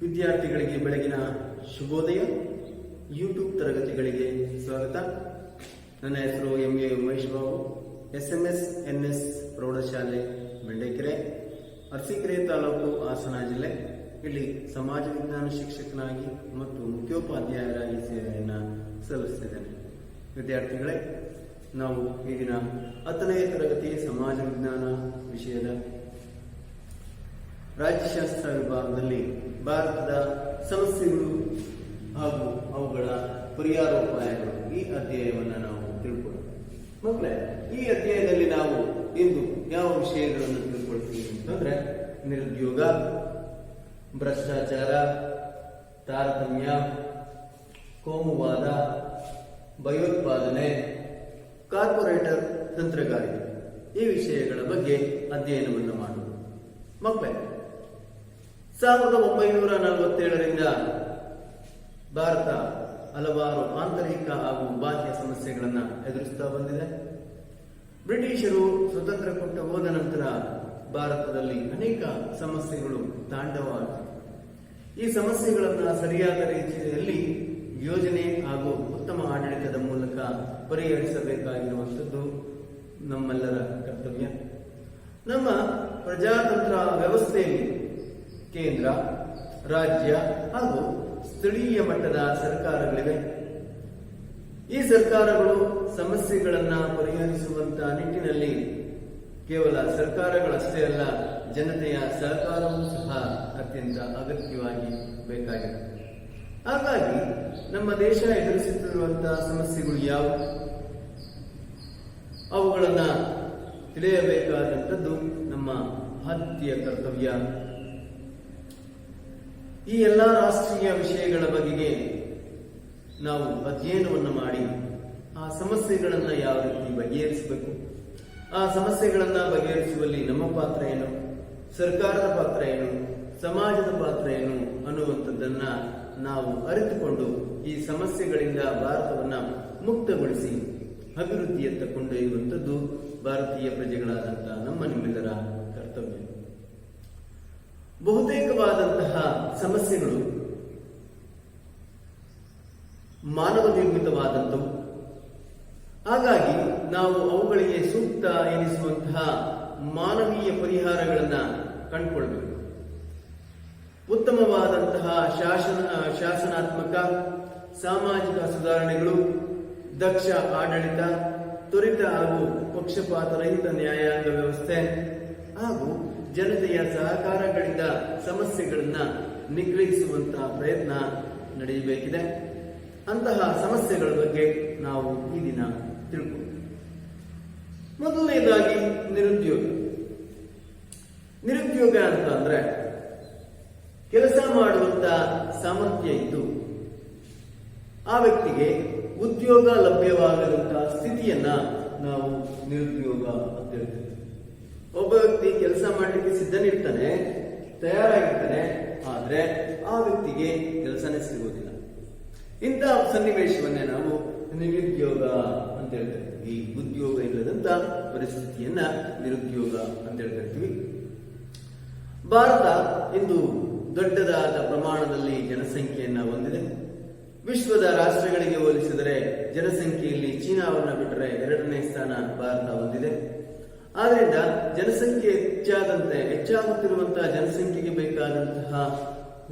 ವಿದ್ಯಾರ್ಥಿಗಳಿಗೆ ಬೆಳಗಿನ ಶುಭೋದಯ. ಯೂಟ್ಯೂಬ್ ತರಗತಿಗಳಿಗೆ ಸ್ವಾಗತ. ನನ್ನ ಹೆಸರು M A Umesh Babu. S M S N S ಪ್ರೌಢಶಾಲೆ, ಬೆಂಡೆಕೆರೆ, ಅರಸೀಕೆರೆ ತಾಲೂಕು ಹಾಸನ ಜಿಲ್ಲೆ. ಇಲ್ಲಿ ಸಮಾಜ ವಿಜ್ಞಾನ ಶಿಕ್ಷಕನಾಗಿ ಮತ್ತು ಮುಖ್ಯೋಪಾಧ್ಯಾಯರಾಗಿ ಸೇವೆಯನ್ನು ಸಲ್ಲಿಸುತ್ತಿದ್ದೇನೆ. ವಿದ್ಯಾರ್ಥಿಗಳೇ, ನಾವು ಈ ದಿನ ಹತ್ತನೇ ತರಗತಿ ಸಮಾಜ ವಿಜ್ಞಾನ ವಿಷಯದ ರಾಜ್ಯಶಾಸ್ತ್ರ ವಿಭಾಗದಲ್ಲಿ ಭಾರತದ ಸಮಸ್ಯೆಗಳು ಹಾಗೂ ಅವುಗಳ ಪರಿಹಾರೋಪಾಯಗಳು ಈ ಅಧ್ಯಾಯವನ್ನು ನಾವು ತಿಳ್ಕೊಳ್ಳೋಣ. ಮಕ್ಕಳೇ, ಈ ಅಧ್ಯಾಯದಲ್ಲಿ ನಾವು ಇಂದು ಯಾವ ವಿಷಯಗಳನ್ನು ತಿಳ್ಕೊಳ್ತೀವಿ ಅಂತಂದ್ರೆ ನಿರುದ್ಯೋಗ, ಭ್ರಷ್ಟಾಚಾರ, ತಾರತಮ್ಯ, ಕೋಮುವಾದ, ಭಯೋತ್ಪಾದನೆ, ಕಾರ್ಪೊರೇಟರ್ ತಂತ್ರಗಾರಿಕೆ ಈ ವಿಷಯಗಳ ಬಗ್ಗೆ ಅಧ್ಯಯನವನ್ನು ಮಾಡುವುದು ಮಕ್ಕಳೇ ಸಾವಿರದ ಒಂಬೈನೂರ ನಲವತ್ತೇಳರಿಂದ ಭಾರತ ಹಲವಾರು ಆಂತರಿಕ ಹಾಗೂ ಬಾಹ್ಯ ಸಮಸ್ಯೆಗಳನ್ನು ಎದುರಿಸ್ತಾ ಬಂದಿದೆ. ಬ್ರಿಟಿಷರು ಸ್ವತಂತ್ರ ಕೊಟ್ಟ ಹೋದ ನಂತರ ಭಾರತದಲ್ಲಿ ಅನೇಕ ಸಮಸ್ಯೆಗಳು ತಾಂಡವವಾಗಿವೆ ಈ ಸಮಸ್ಯೆಗಳನ್ನು ಸರಿಯಾದ ರೀತಿಯಲ್ಲಿ ಯೋಜನೆ ಹಾಗೂ ಉತ್ತಮ ಆಡಳಿತದ ಮೂಲಕ ಪರಿಹರಿಸಬೇಕಾಗಿರುವಂಥದ್ದು ನಮ್ಮೆಲ್ಲರ ಕರ್ತವ್ಯ. ನಮ್ಮ ಪ್ರಜಾತಂತ್ರ ವ್ಯವಸ್ಥೆಯಲ್ಲಿ ಕೇಂದ್ರ, ರಾಜ್ಯ ಹಾಗೂ ಸ್ಥಳೀಯ ಮಟ್ಟದ ಸರ್ಕಾರಗಳಿವೆ. ಈ ಸರ್ಕಾರಗಳು ಸಮಸ್ಯೆಗಳನ್ನ ಪರಿಹರಿಸುವಂತಹ ನಿಟ್ಟಿನಲ್ಲಿ ಕೇವಲ ಸರ್ಕಾರಗಳಷ್ಟೇ ಅಲ್ಲ, ಜನತೆಯ ಸಹಕಾರವೂ ಸಹ ಅತ್ಯಂತ ಅಗತ್ಯವಾಗಿ ಬೇಕಾಗಿದೆ. ಹಾಗಾಗಿ ನಮ್ಮ ದೇಶ ಎದುರಿಸುತ್ತಿರುವಂತಹ ಸಮಸ್ಯೆಗಳು ಯಾವ ಅವುಗಳನ್ನ ತಿಳಿಯಬೇಕಾದಂಥದ್ದು ನಮ್ಮ ಆದ್ಯ ಕರ್ತವ್ಯ. ಈ ಎಲ್ಲ ರಾಷ್ಟ್ರೀಯ ವಿಷಯಗಳ ಬಗೆಗೆ ನಾವು ಅಧ್ಯಯನವನ್ನು ಮಾಡಿ ಆ ಸಮಸ್ಯೆಗಳನ್ನು ಯಾವ ರೀತಿ ಬಗೆಹರಿಸಬೇಕು? ಆ ಸಮಸ್ಯೆಗಳನ್ನು ಬಗೆಹರಿಸುವಲ್ಲಿ ನಮ್ಮ ಪಾತ್ರ ಏನು? ಸರ್ಕಾರದ ಪಾತ್ರ ಏನು? ಸಮಾಜದ ಪಾತ್ರ ಏನು ಅನ್ನುವಂಥದ್ದನ್ನ ನಾವು ಅರಿತುಕೊಂಡು ಈ ಸಮಸ್ಯೆಗಳಿಂದ ಭಾರತವನ್ನ ಮುಕ್ತಗೊಳಿಸಿ ಅಭಿವೃದ್ಧಿಯತ್ತ ಕೊಂಡೊಯ್ಯುವಂಥದ್ದು ಭಾರತೀಯ ಪ್ರಜೆಗಳಾದಂತಹ ನಮ್ಮ ನಿಮ್ಮೆಲ್ಲರ ಬಹುತೇಕವಾದಂತಹ ಸಮಸ್ಯೆಗಳು ಮಾನವ ನಿರ್ಮಿತವಾದಂಥವು ಹಾಗಾಗಿ ನಾವು ಅವುಗಳಿಗೆ ಸೂಕ್ತ ಎನಿಸುವಂತಹ ಮಾನವೀಯ ಪರಿಹಾರಗಳನ್ನ ಕಂಡುಕೊಳ್ಬೇಕು ಉತ್ತಮವಾದಂತಹ ಶಾಸನ, ಶಾಸನಾತ್ಮಕ, ಸಾಮಾಜಿಕ ಸುಧಾರಣೆಗಳು, ದಕ್ಷ ಆಡಳಿತ, ತ್ವರಿತ ಹಾಗೂ ಪಕ್ಷಪಾತ ರಹಿತ ನ್ಯಾಯಾಂಗ ವ್ಯವಸ್ಥೆ ಹಾಗೂ ಜನತೆಯ ಸಹಕಾರಗಳಿಂದ ಸಮಸ್ಯೆಗಳನ್ನ ನಿಗ್ರಹಿಸುವಂತಹ ಪ್ರಯತ್ನ ನಡೆಯಬೇಕಿದೆ. ಅಂತಹ ಸಮಸ್ಯೆಗಳ ಬಗ್ಗೆ ನಾವು ಈ ದಿನ ತಿಳ್ಕೊ ಮೊದಲನೇದಾಗಿ ನಿರುದ್ಯೋಗ. ನಿರುದ್ಯೋಗ ಅಂತ ಅಂದ್ರೆ ಕೆಲಸ ಮಾಡುವಂತ ಸಾಮರ್ಥ್ಯ ಇದ್ದು ಆ ವ್ಯಕ್ತಿಗೆ ಉದ್ಯೋಗ ಲಭ್ಯವಾಗದಂತಹ ಸ್ಥಿತಿಯನ್ನ ನಾವು ನಿರುದ್ಯೋಗ ಅಂತ ಹೇಳ್ತೇವೆ. ಒಬ್ಬ ವ್ಯಕ್ತಿ ಕೆಲಸ ಮಾಡಲಿಕ್ಕೆ ಸಿದ್ಧನಿರ್ತಾನೆ, ತಯಾರಾಗಿರ್ತಾನೆ, ಆದ್ರೆ ಆ ವ್ಯಕ್ತಿಗೆ ಕೆಲಸನೇ ಸಿಗುವುದಿಲ್ಲ. ಇಂತಹ ಸನ್ನಿವೇಶವನ್ನೇ ನಾವು ನಿರುದ್ಯೋಗ ಅಂತ ಹೇಳ್ತೇವೆ. ಈ ಉದ್ಯೋಗ ಇಲ್ಲದಂತ ಪರಿಸ್ಥಿತಿಯನ್ನ ನಿರುದ್ಯೋಗ ಅಂತ ಹೇಳ್ತಿರ್ತೀವಿ ಭಾರತ ಇಂದು ದೊಡ್ಡದಾದ ಪ್ರಮಾಣದಲ್ಲಿ ಜನಸಂಖ್ಯೆಯನ್ನ ಹೊಂದಿದೆ. ವಿಶ್ವದ ರಾಷ್ಟ್ರಗಳಿಗೆ ಹೋಲಿಸಿದರೆ ಜನಸಂಖ್ಯೆಯಲ್ಲಿ ಚೀನಾವನ್ನು ಬಿಟ್ಟರೆ ಎರಡನೇ ಸ್ಥಾನ ಭಾರತ ಹೊಂದಿದೆ. ಆದ್ರಿಂದ ಜನಸಂಖ್ಯೆ ಹೆಚ್ಚಾದಂತೆ, ಹೆಚ್ಚಾಗುತ್ತಿರುವಂತಹ ಜನಸಂಖ್ಯೆಗೆ ಬೇಕಾದಂತಹ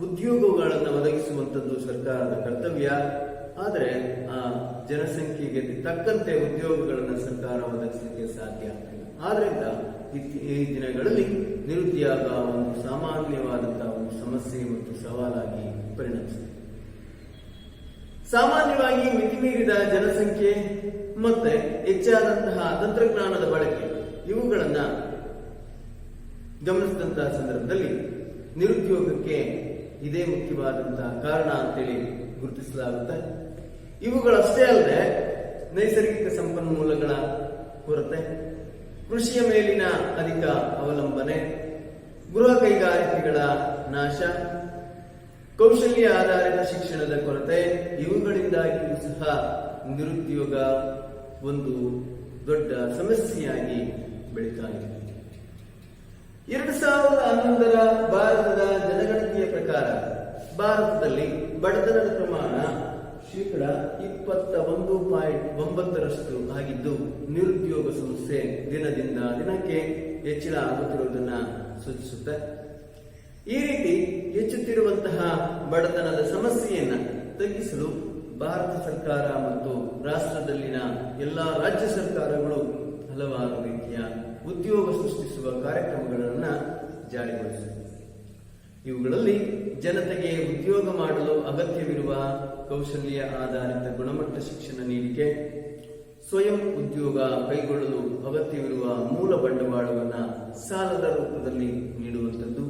ಉದ್ಯೋಗಗಳನ್ನು ಒದಗಿಸುವಂತದ್ದು ಸರ್ಕಾರದ ಕರ್ತವ್ಯ. ಆದರೆ ಆ ಜನಸಂಖ್ಯೆಗೆ ತಕ್ಕಂತೆ ಉದ್ಯೋಗಗಳನ್ನು ಸರ್ಕಾರ ಒದಗಿಸಲಿಕ್ಕೆ ಸಾಧ್ಯ ಆದ್ರಿಂದ ಈ ದಿನಗಳಲ್ಲಿ ನಿರುದ್ಯೋಗ ಒಂದು ಸಾಮಾನ್ಯವಾದಂತಹ ಒಂದು ಸಮಸ್ಯೆ ಮತ್ತು ಸವಾಲಾಗಿ ಪರಿಣಮಿಸಿದೆ ಸಾಮಾನ್ಯವಾಗಿ ಮಿತಿಮೀರಿದ ಜನಸಂಖ್ಯೆ ಮತ್ತೆ ಹೆಚ್ಚಾದಂತಹ ತಂತ್ರಜ್ಞಾನದ ಬಳಕೆ ಇವುಗಳನ್ನ ಗಮನಿಸಿದಂತಹ ಸಂದರ್ಭದಲ್ಲಿ ನಿರುದ್ಯೋಗಕ್ಕೆ ಇದೇ ಮುಖ್ಯವಾದಂತಹ ಕಾರಣ ಅಂತೇಳಿ ಗುರುತಿಸಲಾಗುತ್ತೆ. ಇವುಗಳಷ್ಟೇ ಅಲ್ಲದೆ ನೈಸರ್ಗಿಕ ಸಂಪನ್ಮೂಲಗಳ ಕೊರತೆ, ಕೃಷಿಯ ಮೇಲಿನ ಅಧಿಕ ಅವಲಂಬನೆ, ಗೃಹ ಕೈಗಾರಿಕೆಗಳ ನಾಶ, ಕೌಶಲ್ಯ ಆಧಾರಿತ ಶಿಕ್ಷಣದ ಕೊರತೆ, ಇವುಗಳಿಂದಾಗಿಯೂ ಸಹ ನಿರುದ್ಯೋಗ ಒಂದು ದೊಡ್ಡ ಸಮಸ್ಯೆಯಾಗಿ ಬೆಳೀತಾ ಇದೆ. ಎರಡು ಸಾವಿರದ ಹನ್ನೊಂದರ ಭಾರತದ ಜನಗಣತಿಯ ಪ್ರಕಾರ, ಭಾರತದಲ್ಲಿ ಬಡತನದ ಪ್ರಮಾಣ ಶೇಕಡ ಇಪ್ಪತ್ತ ಒಂದು ಪಾಯಿಂಟ್ ಒಂಬತ್ತರಷ್ಟು ಆಗಿದ್ದು, ನಿರುದ್ಯೋಗ ಸಮಸ್ಯೆ ದಿನದಿಂದ ದಿನಕ್ಕೆ ಹೆಚ್ಚಳ ಆಗುತ್ತಿರುವುದನ್ನ ಸೂಚಿಸುತ್ತೆ. ಈ ರೀತಿ ಹೆಚ್ಚುತ್ತಿರುವಂತಹ ಬಡತನದ ಸಮಸ್ಯೆಯನ್ನ ತಗ್ಗಿಸಲು ಭಾರತ ಸರ್ಕಾರ ಮತ್ತು ರಾಷ್ಟ್ರದಲ್ಲಿನ ಎಲ್ಲಾ ರಾಜ್ಯ ಸರ್ಕಾರಗಳು ಹಲವಾರು ರೀತಿಯ ಉದ್ಯೋಗ ಸೃಷ್ಟಿಸುವ ಕಾರ್ಯಕ್ರಮಗಳನ್ನು ಜಾರಿಗೊಳಿಸಿದೆ. ಇವುಗಳಲ್ಲಿ ಜನತೆಗೆ ಉದ್ಯೋಗ ಮಾಡಲು ಅಗತ್ಯವಿರುವ ಕೌಶಲ್ಯ ಆಧಾರಿತ ಗುಣಮಟ್ಟ ಶಿಕ್ಷಣ ನೀಡಿಕೆ, ಸ್ವಯಂ ಉದ್ಯೋಗ ಕೈಗೊಳ್ಳಲು ಅಗತ್ಯವಿರುವ ಮೂಲ ಬಂಡವಾಳವನ್ನು ಸಾಲದ ರೂಪದಲ್ಲಿ ನೀಡುವಂಥದ್ದು.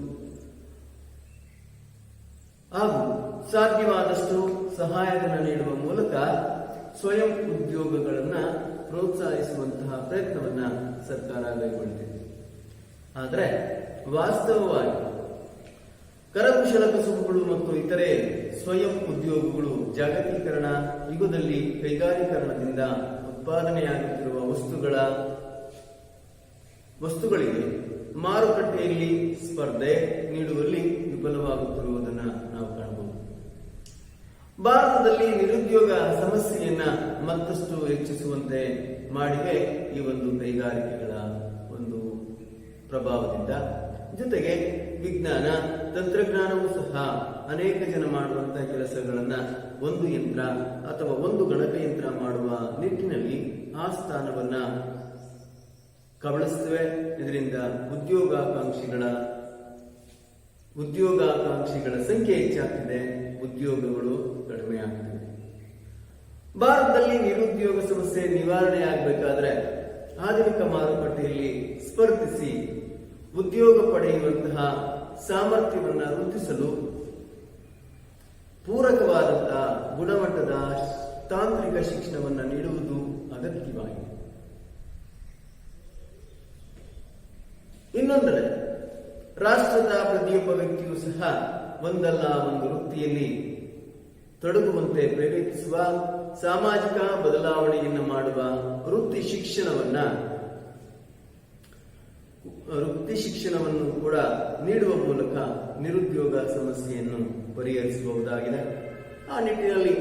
ಹಾಗೂ ಸಾಧ್ಯವಾದಷ್ಟು ಸಹಾಯಧನ ನೀಡುವ ಮೂಲಕ ಸ್ವಯಂ ಉದ್ಯೋಗಗಳನ್ನ ಪ್ರೋತ್ಸಾಹಿಸುವಂತಹ ಪ್ರಯತ್ನವನ್ನ ಸರ್ಕಾರ ಕೈಗೊಳ್ಳುತ್ತಿದೆ. ಆದರೆ ವಾಸ್ತವವಾಗಿ ಕರಕುಶಲ ಕಸುಬುಗಳು ಮತ್ತು ಇತರೆ ಸ್ವಯಂ ಉದ್ಯೋಗಗಳು ಜಾಗತೀಕರಣ, ಯುಗದಲ್ಲಿ ಕೈಗಾರೀಕರಣದಿಂದ ಉತ್ಪಾದನೆಯಾಗುತ್ತಿರುವ ವಸ್ತುಗಳ ವಸ್ತುಗಳಿಗೆ ಮಾರುಕಟ್ಟೆಯಲ್ಲಿ ಸ್ಪರ್ಧೆ ನೀಡುವಲ್ಲಿ ಕಾಣಬಹುದು ಭಾರತದಲ್ಲಿ ನಿರುದ್ಯೋಗ ಸಮಸ್ಯೆಯನ್ನ ಮತ್ತಷ್ಟು ಹೆಚ್ಚಿಸುವಂತೆ ಮಾಡಿವೆ ಈ ಒಂದು ಕೈಗಾರಿಕೆಗಳ ಒಂದು ಪ್ರಭಾವದಿಂದ. ಜೊತೆಗೆ ವಿಜ್ಞಾನ, ತಂತ್ರಜ್ಞಾನವೂ ಸಹ ಅನೇಕ ಜನ ಮಾಡುವಂತಹ ಕೆಲಸಗಳನ್ನ ಒಂದು ಯಂತ್ರ ಅಥವಾ ಒಂದು ಗಣಕಯಂತ್ರ ಮಾಡುವ ನಿಟ್ಟಿನಲ್ಲಿ ಆ ಸ್ಥಾನವನ್ನ ಕಬಳಿಸುತ್ತವೆ ಇದರಿಂದ ಉದ್ಯೋಗಾಕಾಂಕ್ಷಿಗಳ ಉದ್ಯೋಗಾಕಾಂಕ್ಷಿಗಳ ಸಂಖ್ಯೆ ಹೆಚ್ಚಾಗ್ತಿದೆ. ಉದ್ಯೋಗಗಳು ಕಡಿಮೆ ಆಗ್ತಿವೆ ಭಾರತದಲ್ಲಿ ನಿರುದ್ಯೋಗ ಸಮಸ್ಯೆ ನಿವಾರಣೆ ಆಗಬೇಕಾದ್ರೆ ಆಧುನಿಕ ಮಾರುಕಟ್ಟೆಯಲ್ಲಿ ಸ್ಪರ್ಧಿಸಿ ಉದ್ಯೋಗ ಪಡೆಯುವಂತಹ ಸಾಮರ್ಥ್ಯವನ್ನು ವೃದ್ಧಿಸಲು ಪೂರಕವಾದಂತಹ ಗುಣಮಟ್ಟದ ತಾಂತ್ರಿಕ ಶಿಕ್ಷಣವನ್ನು ನೀಡುವುದು ಅಗತ್ಯವಾಗಿದೆ. ಇನ್ನೊಂದರೆ ರಾಷ್ಟ್ರದ ಪ್ರತಿಯೊಬ್ಬ ವ್ಯಕ್ತಿಯೂ ಸಹ ಒಂದಲ್ಲ ಒಂದು ವೃತ್ತಿಯಲ್ಲಿ ತೊಡಗುವಂತೆ ಪ್ರೇರೇಪಿಸುವ, ಸಾಮಾಜಿಕ ಬದಲಾವಣೆಯನ್ನು ಮಾಡುವ ವೃತ್ತಿ ಶಿಕ್ಷಣವನ್ನ, ವೃತ್ತಿ ಶಿಕ್ಷಣವನ್ನು ಕೂಡ ನೀಡುವ ಮೂಲಕ ನಿರುದ್ಯೋಗ ಸಮಸ್ಯೆಯನ್ನು ಪರಿಹರಿಸಬಹುದಾಗಿದೆ. ಆ ನಿಟ್ಟಿನಲ್ಲಿ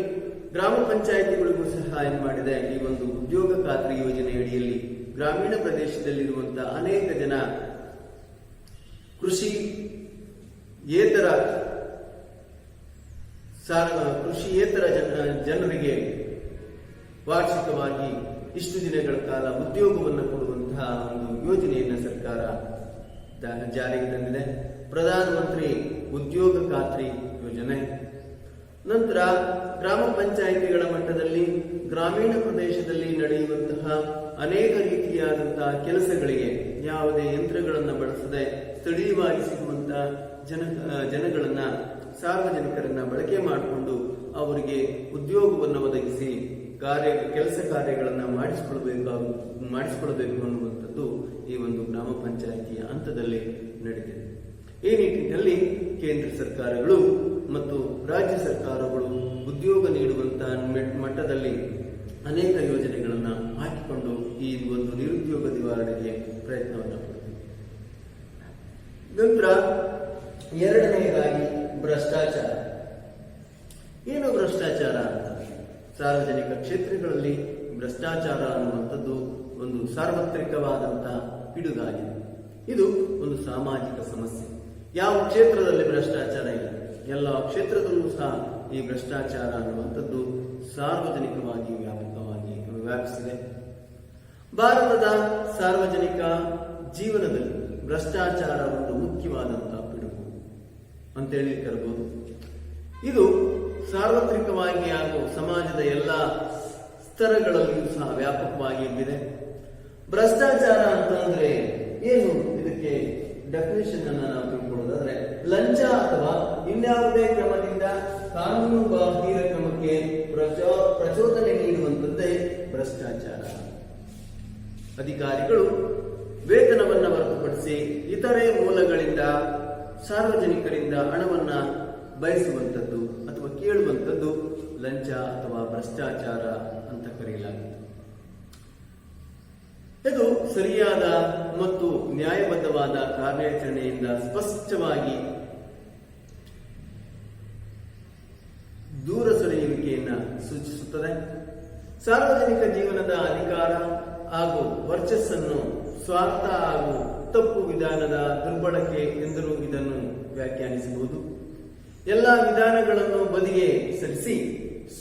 ಗ್ರಾಮ ಪಂಚಾಯಿತಿಗಳಿಗೂ ಸಹಾಯ ಮಾಡಿದೆ, ಈ ಒಂದು ಉದ್ಯೋಗ ಖಾತ್ರಿ ಯೋಜನೆ ಅಡಿಯಲ್ಲಿ ಗ್ರಾಮೀಣ ಪ್ರದೇಶದಲ್ಲಿರುವಂತಹ ಅನೇಕ ಜನ ಕೃಷಿ ಏತರ ಸಾ- ಕೃಷಿಯೇತರ ಜನ, ಜನರಿಗೆ ವಾರ್ಷಿಕವಾಗಿ ಇಷ್ಟು ದಿನಗಳ ಕಾಲ ಉದ್ಯೋಗವನ್ನು ಕೊಡುವಂತಹ ಒಂದು ಯೋಜನೆಯನ್ನು ಸರ್ಕಾರ ಜಾರಿಗೆ ತಂದಿದೆ. ಪ್ರಧಾನಮಂತ್ರಿ ಉದ್ಯೋಗ ಖಾತ್ರಿ ಯೋಜನೆ. ನಂತರ ಗ್ರಾಮ ಪಂಚಾಯಿತಿಗಳ ಮಟ್ಟದಲ್ಲಿ, ಗ್ರಾಮೀಣ ಪ್ರದೇಶದಲ್ಲಿ ನಡೆಯುವಂತಹ ಅನೇಕ ರೀತಿಯಾದಂತಹ ಕೆಲಸಗಳಿಗೆ ಯಾವುದೇ ಯಂತ್ರಗಳನ್ನು ಬಳಸದೆ ಸ್ಥಳೀಯವಾಗಿ ಸಿಗುವಂತಹ ಜನ ಜನಗಳನ್ನ ಸಾರ್ವಜನಿಕರನ್ನ ಬಳಕೆ ಮಾಡಿಕೊಂಡು ಅವರಿಗೆ ಉದ್ಯೋಗವನ್ನು ಒದಗಿಸಿ ಕಾರ್ಯ, ಕೆಲಸ ಕಾರ್ಯಗಳನ್ನು ಮಾಡಿಸಿಕೊಳ್ಬೇಕು ಮಾಡಿಸಿಕೊಳ್ಬೇಕು ಅನ್ನುವಂಥದ್ದು ಈ ಒಂದು ಗ್ರಾಮ ಪಂಚಾಯಿತಿಯ ಹಂತದಲ್ಲಿ ನಡೆದಿದೆ. ಈ ನಿಟ್ಟಿನಲ್ಲಿ ಕೇಂದ್ರ ಸರ್ಕಾರಗಳು ಮತ್ತು ರಾಜ್ಯ ಸರ್ಕಾರಗಳು ಉದ್ಯೋಗ ನೀಡುವಂತಹ ಮಟ್ಟದಲ್ಲಿ ಅನೇಕ ಯೋಜನೆಗಳನ್ನು ಹಾಕಿಕೊಂಡು ಈ ಒಂದು ನಿರುದ್ಯೋಗ ನಿವಾರಣೆಗೆ ಪ್ರಯತ್ನವನ್ನು ಪಡ್ತಿದೆ. ನಂತರ ಎರಡನೆಯದಾಗಿ ಭ್ರಷ್ಟಾಚಾರ. ಏನು ಭ್ರಷ್ಟಾಚಾರ ಅಂತ? ಸಾರ್ವಜನಿಕ ಕ್ಷೇತ್ರಗಳಲ್ಲಿ ಭ್ರಷ್ಟಾಚಾರ ಅನ್ನುವಂಥದ್ದು ಒಂದು ಸಾರ್ವತ್ರಿಕವಾದಂತಹ ಪಿಡುಗಾಗಿದೆ. ಇದು ಒಂದು ಸಾಮಾಜಿಕ ಸಮಸ್ಯೆ. ಯಾವ ಕ್ಷೇತ್ರದಲ್ಲಿ ಭ್ರಷ್ಟಾಚಾರ ಇಲ್ಲ? ಎಲ್ಲ ಕ್ಷೇತ್ರದಲ್ಲೂ ಸಹ ಈ ಭ್ರಷ್ಟಾಚಾರ ಅನ್ನುವಂಥದ್ದು ಸಾರ್ವಜನಿಕವಾಗಿ ವ್ಯಾಪಕವಾಗಿ ವ್ಯಾಪಿಸಿದೆ. ಭಾರತದ ಸಾರ್ವಜನಿಕ ಜೀವನದಲ್ಲಿ ಭ್ರಷ್ಟಾಚಾರ ಒಂದು ಮುಖ್ಯವಾದಂತಹ ಅಂತೇಳಿ ಕರಬಹುದು ಇದು ಸಾರ್ವತ್ರಿಕವಾಗಿ ಹಾಗೂ ಸಮಾಜದ ಎಲ್ಲ ಸ್ತರಗಳಲ್ಲಿಯೂ ಸಹ ವ್ಯಾಪಕವಾಗಿ ಭ್ರಷ್ಟಾಚಾರ ಅಂತಂದ್ರೆ ಏನು? ಇದಕ್ಕೆ ಡೆಫಿನೇಷನ್ ಅನ್ನ ನಾವು ತಿಳ್ಕೊಳ್ಳೋದಾದ್ರೆ, ಲಂಚ ಅಥವಾ ಇನ್ಯಾವುದೇ ಕ್ರಮದಿಂದ ಕಾನೂನು ಬಾಹಿರ ಕ್ರಮಕ್ಕೆ ಪ್ರಚೋ, ಪ್ರಚೋದನೆ ನೀಡುವಂತದ್ದೇ ಭ್ರಷ್ಟಾಚಾರ. ಅಧಿಕಾರಿಗಳು ವೇತನವನ್ನು ಹೊರತುಪಡಿಸಿ ಇತರೆ ಮೂಲಗಳಿಂದ ಸಾರ್ವಜನಿಕರಿಂದ ಹಣವನ್ನ ಬಯಸುವಂಥದ್ದು ಅಥವಾ ಕೇಳುವಂಥದ್ದು ಲಂಚ ಅಥವಾ ಭ್ರಷ್ಟಾಚಾರ ಅಂತ ಕರೆಯಲಾಗುತ್ತೆ ಇದು ಸರಿಯಾದ ಮತ್ತು ನ್ಯಾಯಬದ್ಧವಾದ ಕಾರ್ಯಾಚರಣೆಯಿಂದ ಸ್ಪಷ್ಟವಾಗಿ ದೂರ ಸರಿಯುವಿಕೆಯನ್ನ ಸೂಚಿಸುತ್ತದೆ. ಸಾರ್ವಜನಿಕ ಜೀವನದ ಅಧಿಕಾರ ಹಾಗೂ ವರ್ಚಸ್ಸನ್ನು ಸ್ವಾರ್ಥ ಹಾಗೂ ತಪ್ಪು ವಿಧಾನದ ದುರ್ಬಳಕೆ ಎಂದರೂ ಇದನ್ನು ವ್ಯಾಖ್ಯಾನಿಸಬಹುದು. ಎಲ್ಲ ವಿಧಾನಗಳನ್ನು ಬದಿಗೆ ಸರಿಸಿ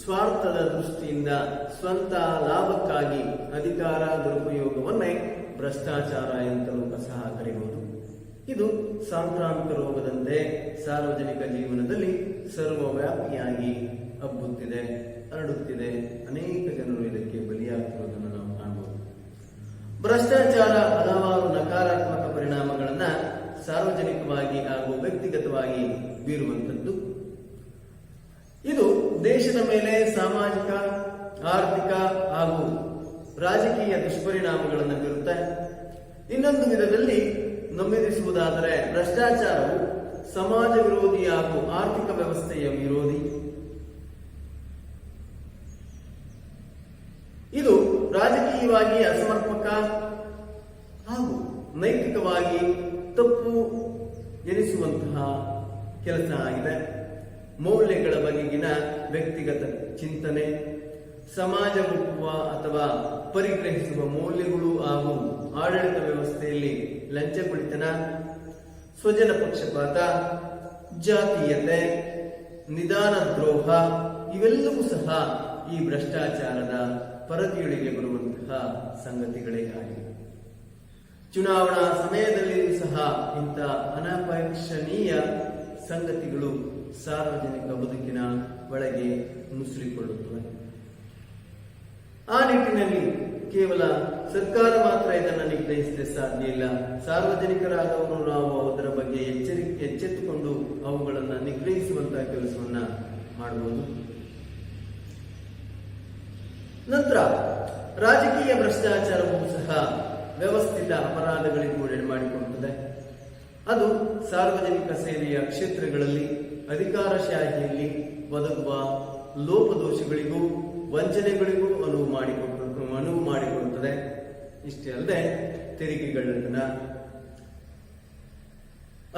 ಸ್ವಾರ್ಥದ ದೃಷ್ಟಿಯಿಂದ ಸ್ವಂತ ಲಾಭಕ್ಕಾಗಿ ಅಧಿಕಾರ ದುರುಪಯೋಗವನ್ನೇ ಭ್ರಷ್ಟಾಚಾರ ಎಂತಲೂ ಸಹ ಕರೆಯಬಹುದು ಇದು ಸಾಂಕ್ರಾಮಿಕ ರೋಗದಂತೆ ಸಾರ್ವಜನಿಕ ಜೀವನದಲ್ಲಿ ಸರ್ವವ್ಯಾಪಿಯಾಗಿ ಹಬ್ಬುತ್ತಿದೆ, ಹರಡುತ್ತಿದೆ. ಅನೇಕ ಜನರು ಇದಕ್ಕೆ ಬಲಿಯಾಗುತ್ತಿರುವುದನ್ನು ನಾವು ಕಾಣಬಹುದು. ಭ್ರಷ್ಟಾಚಾರ ಹಲವಾರು ನಕಾರಾತ್ಮಕ ಪರಿಣಾಮಗಳನ್ನ ಸಾರ್ವಜನಿಕವಾಗಿ ಹಾಗೂ ವ್ಯಕ್ತಿಗತವಾಗಿ ಬೀರುವಂಥದ್ದು. ಇದು ದೇಶದ ಮೇಲೆ ಸಾಮಾಜಿಕ, ಆರ್ಥಿಕ ಹಾಗೂ ರಾಜಕೀಯ ದುಷ್ಪರಿಣಾಮಗಳನ್ನು ಬೀರುತ್ತೆ. ಇನ್ನೊಂದು ವಿಧದಲ್ಲಿ ನಮೂದಿಸುವುದಾದರೆ ಭ್ರಷ್ಟಾಚಾರವು ಸಮಾಜ ವಿರೋಧಿ ಹಾಗೂ ಆರ್ಥಿಕ ವ್ಯವಸ್ಥೆಯ ವಿರೋಧಿ ಇದು ರಾಜಕೀಯವಾಗಿ ಅಸಮರ್ಪಕ ಹಾಗೂ ನೈತಿಕವಾಗಿ ತಪ್ಪು ಎನಿಸುವಂತಹ ಕೆಲಸ ಆಗಿದೆ. ಮೌಲ್ಯಗಳ ಬಗೆಗಿನ ವ್ಯಕ್ತಿಗತ ಚಿಂತನೆ, ಸಮಾಜ ಮುಟ್ಟುವ ಅಥವಾ ಪರಿಗ್ರಹಿಸುವ ಮೌಲ್ಯಗಳು ಹಾಗೂ ಆಡಳಿತ ವ್ಯವಸ್ಥೆಯಲ್ಲಿ ಲಂಚಗುಳಿತನ, ಸ್ವಜನ ಪಕ್ಷಪಾತ, ಜಾತೀಯತೆ, ನಿಧಾನ ದ್ರೋಹ, ಇವೆಲ್ಲವೂ ಸಹ ಈ ಭ್ರಷ್ಟಾಚಾರದ ಪರದಿಯೊಳಗೆ ಬರುವಂತಹ ಸಂಗತಿಗಳೇ ಆಗಿವೆ. ಚುನಾವಣಾ ಸಮಯದಲ್ಲಿಯೂ ಸಹ ಇಂಥ ಅನಪೇಕ್ಷಣೀಯ ಸಂಗತಿಗಳು ಸಾರ್ವಜನಿಕ ಬದುಕಿನ ಒಳಗೆ ನುಸುಳಿಕೊಳ್ಳುತ್ತವೆ ಆ ನಿಟ್ಟಿನಲ್ಲಿ ಕೇವಲ ಸರ್ಕಾರ ಮಾತ್ರ ಇದನ್ನು ನಿಗ್ರಹಿಸದೆ ಸಾಧ್ಯ ಇಲ್ಲ. ಸಾರ್ವಜನಿಕರಾದವರು ನಾವು ಅದರ ಬಗ್ಗೆ ಎಚ್ಚರಿಕೆ, ಎಚ್ಚೆತ್ತುಕೊಂಡು ಅವುಗಳನ್ನು ನಿಗ್ರಹಿಸುವಂತಹ ಕೆಲಸವನ್ನ ಮಾಡಬಹುದು ನಂತರ ರಾಜಕೀಯ ಭ್ರಷ್ಟಾಚಾರವೂ ಸಹ ವ್ಯವಸ್ಥಿತ ಅಪರಾಧಗಳಿಗೂ ಮಾಡಿಕೊಳ್ಳುತ್ತದೆ ಅದು ಸಾರ್ವಜನಿಕ ಸೇವೆಯ ಕ್ಷೇತ್ರಗಳಲ್ಲಿ, ಅಧಿಕಾರಶಾಹಿಯಲ್ಲಿ ಬದುಕುವ ಲೋಪದೋಷಗಳಿಗೂ, ವಂಚನೆಗಳಿಗೂ ಅನುವು ಮಾಡಿಕೊಟ್ಟು, ಅನುವು ಮಾಡಿಕೊಡುತ್ತದೆ. ಇಷ್ಟೇ ಅಲ್ಲದೆ, ತೆರಿಗೆಗಳನ್ನ